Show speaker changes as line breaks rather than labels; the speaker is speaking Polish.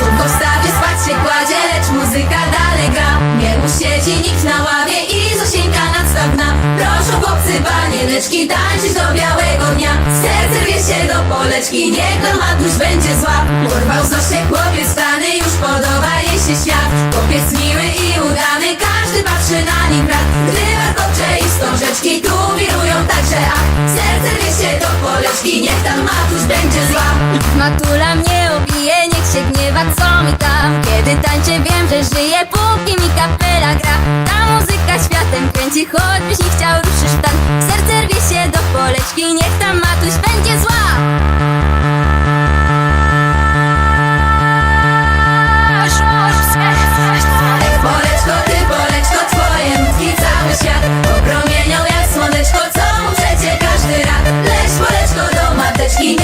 Słówko w stawie spać się kładzie, lecz muzyka dalej gra. Nie usiedzi nikt na ławie i Zosieńka nadstawna. Proszę chłopcy, panieneczki, tańczyć do białego dnia. Serce rwie się do poleczki, niech Normaduś będzie zła Urwał Zosię chłopiec stany, już podoba jej się świat. Chłopiec miły i udany, każdy patrzy na nim brat. Gdy warkocze i wstążeczki tu wirują także ach Serce rwie się do poleczki, niech tam Matuś będzie zła Matula mnie się gniewa, co mi tam Kiedy tańczę wiem, że żyję, póki mi kapela gra. Ta muzyka światem kręci, choćbyś nie chciał ruszysz w tan Serce rwie się do poleczki, niech tam matuś będzie zła. Poleczko, cały jak co każdy do mateczki,